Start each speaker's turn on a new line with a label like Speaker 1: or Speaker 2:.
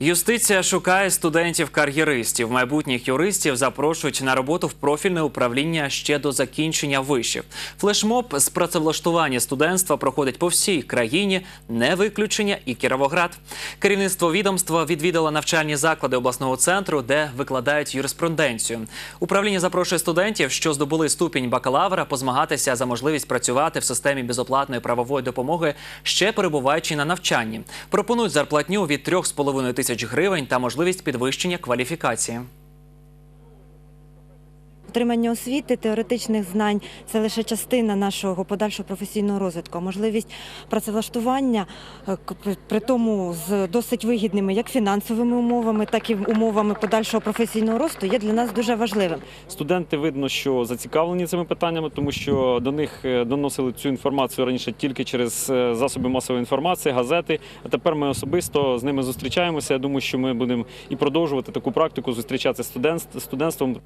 Speaker 1: Юстиція шукає студентів-кар'єристів. Майбутніх юристів запрошують на роботу в профільне управління ще до закінчення вишів. Флешмоб з працевлаштування студентства проходить по всій країні, не виключення і Кіровоград. Керівництво відомства відвідало навчальні заклади обласного центру, де викладають юриспруденцію. Управління запрошує студентів, що здобули ступінь бакалавра, позмагатися за можливість працювати в системі безоплатної правової допомоги, ще перебуваючи на навчанні. Пропонують зарплатню від 3,5 тисяч гривень та можливість підвищення кваліфікації.
Speaker 2: Отримання освіти, теоретичних знань це лише частина нашого подальшого професійного розвитку. Можливість працевлаштування е, при- тому з досить вигідними як фінансовими умовами, так і умовами подальшого професійного росту є для нас дуже важливим.
Speaker 3: Студенти видно, що зацікавлені цими питаннями, тому що до них е, доносили цю інформацію раніше тільки через е, засоби масової інформації, газети. А тепер ми особисто з ними зустрічаємося. Я думаю, що ми будемо і продовжувати таку практику зустрічатися з студент- студентством.